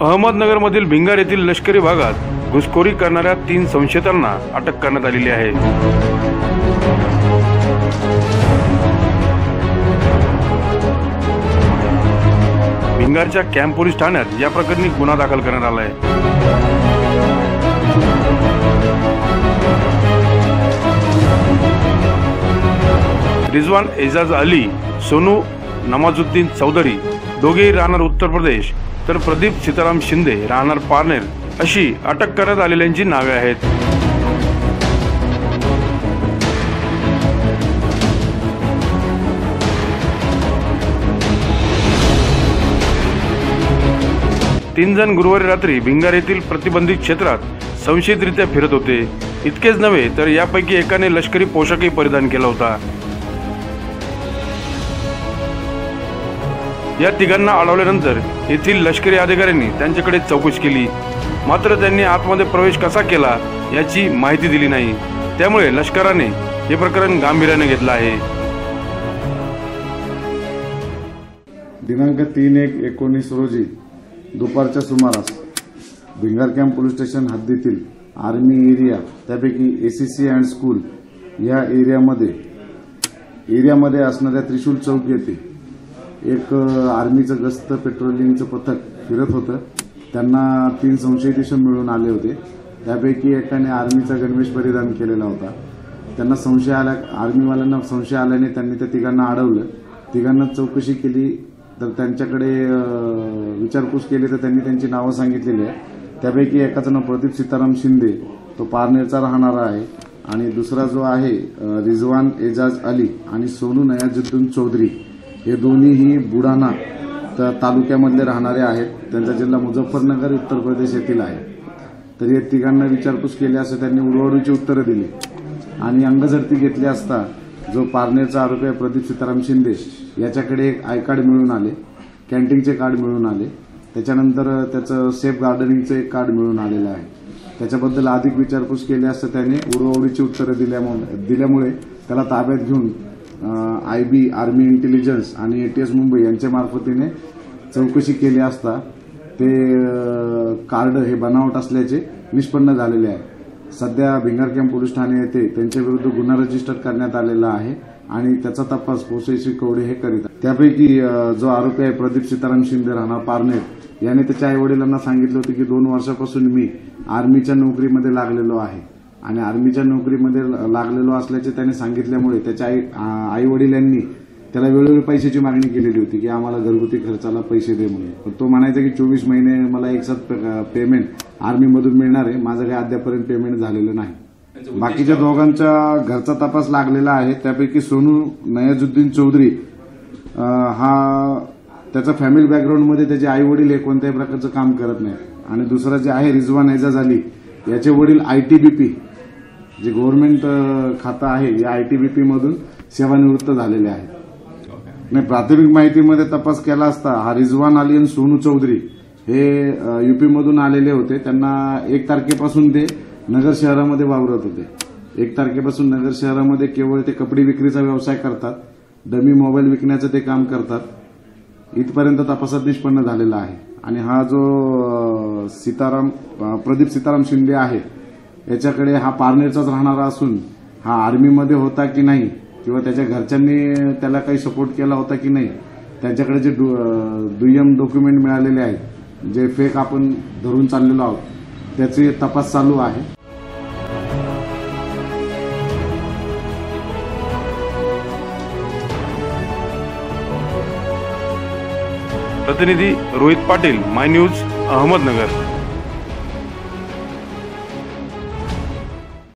अहमदनगरमधील भिंगार येथील लष्करी भागात घुसखोरी करणाऱ्या तीन संशयितांना अटक करण्यात आलेली आहे. भिंगारच्या कॅम्प पोलीस ठाण्यात या प्रकरणी गुन्हा दाखल करण्यात आला आहे रिजवान एजाज अली सोनू नमाजुद्दीन चौधरी दोघेही राहणार उत्तर प्रदेश. तर प्रदीप सीताराम शिंदे राहणार पारनेर अशी अटक करण्यात आलेल्यांची नावे आहेत. तीन जण गुरुवारी रात्री भिंगार येथील प्रतिबंधित क्षेत्रात संशयितरित्या फिरत होते. इतकेच नव्हे तर यापैकी एकाने लष्करी पोशाखही परिधान केला होता. या तिघांना अडवल्यानंतर येथील लष्करी अधिकाऱ्यांनी त्यांच्याकडे चौकशी केली. मात्र त्यांनी आतमध्ये प्रवेश कसा केला याची माहिती दिली नाही. त्यामुळे लष्कराने हे प्रकरण गांभीर्याने घेतलं आहे. दिनांक तीन एक एकोणीस रोजी दुपारच्या सुमारास भिंगार कॅम्प पोलीस स्टेशन हद्दीतील आर्मी एरिया त्यापैकी एसीसी अँड स्कूल या एरियामध्ये एरियामध्ये असणाऱ्या त्रिशूल चौक येथे एक आर्मीचं गस्त पेट्रोलिंगचं पथक फिरत होतं. त्यांना तीन संशयित मिळून आले होते. त्यापैकी एकाने आर्मीचा गणवेश परिधान केलेला होता. त्यांना संशय आला आर्मीवाल्यांना संशय आल्याने त्यांनी त्या तिघांना अडवलं. तिघांना चौकशी केली तर त्यांच्याकडे विचारपूस केली तर त्यांनी त्यांची नावं सांगितलेली आहे त्यापैकी एकाचं नाव प्रदीप सीताराम शिंदे. तो पारनेरचा राहणारा आहे. आणि दुसरा जो आहे रिजवान एजाज अली आणि सोनू नयाजुद्दीन चौधरी. हे दोन्हीही बुडाणा तालुक्यामधले राहणारे आहेत. त्यांचा जिल्हा मुझफ्फरनगर उत्तर प्रदेश येथील आहे. तर या तिघांना विचारपूस केली असं त्यांनी उडवडीची उत्तरं दिली. आणि अंगझडती घेतली असता जो पारनेरचा आरोपी आहे प्रदीप सीताराम शिंदे याच्याकडे एक आय कार्ड मिळून आले कॅन्टीनचे कार्ड मिळून आले. त्याच्यानंतर त्याचं सेफ गार्डनिंगचं एक कार्ड मिळून आलेलं आहे. त्याच्याबद्दल अधिक विचारपूस केली असता त्याने उडवडीची उत्तरं दिल्यामुळे दिल्यामुळे त्याला ताब्यात घेऊन आय बी आर्मी इंटेलिजन्स आणि एटीएस मुंबई यांच्या मार्फतीने चौकशी केली असता ते कार्ड हे बनावट असल्याचे निष्पन्न झालेले आहे. सध्या भिंगार कॅम्प पोलीस ठाणे येथे त्यांच्या विरुद्ध गुन्हा रजिस्टर करण्यात आलेला आहे आणि त्याचा तपास पोसेशी कवडे हे करीत त्यापैकी जो आरोपी आहे प्रदीप सीताराम शिंदे राहणार पारनेर याने त्याच्या आईवडिलांना सांगितलं होतं की दोन वर्षापासून मी आर्मीच्या नोकरीमध्ये लागलेलो आहे. आणि आर्मीच्या नोकरीमध्ये लागलेलो असल्याचे त्याने सांगितल्यामुळे त्याच्या आई आई वडिलांनी त्याला वेळोवेळी पैशाची मागणी केलेली होती की आम्हाला घरगुती खर्चाला पैसे दे म्हणून. पण तो म्हणायचा की चोवीस महिने मला एक साथ पेमेंट आर्मीमधून मिळणार आहे. माझं काही अद्यापर्यंत पेमेंट झालेलं नाही. बाकीच्या दोघांच्या घरचा तपास लागलेला आहे. त्यापैकी सोनू नयाजुद्दीन चौधरी हा त्याचा फॅमिली बॅकग्राऊंडमध्ये त्याचे आई वडील हे कोणत्याही प्रकारचं काम करत नाही आणि दुसरा जे आहे रिजवान एजाज अली याचे वडील आयटीबीपी जे गव्हर्नमेंट खातं आहे या आयटीबीपी मधून सेवानिवृत्त झालेले आहेत. नाही प्राथमिक माहितीमध्ये तपास केला असता हा रिजवान अली आणि सोनू चौधरी हे युपी मधून आलेले होते. त्यांना एक तारखेपासून ते नगर शहरामध्ये वावरत होते. एक तारखेपासून नगर शहरामध्ये केवळ ते कपडे विक्रीचा व्यवसाय करतात. डमी मोबाईल विकण्याचं ते काम करतात. इथपर्यंत तपासात निष्पन्न झालेला आहे. आणि हा जो सीताराम प्रदीप सीताराम शिंदे आहे याच्याकडे हा पारनेरचाच राहणारा असून हा आर्मीमध्ये होता की नाही किंवा त्याच्या घरच्यांनी त्याला काही सपोर्ट केला होता की नाही त्यांच्याकडे जे दुय्यम डॉक्युमेंट मिळालेले आहेत जे फेक आपण धरून चाललेलो आहोत त्याचे तपास चालू आहे. प्रतिनिधी रोहित पाटील माय न्यूज अहमदनगर.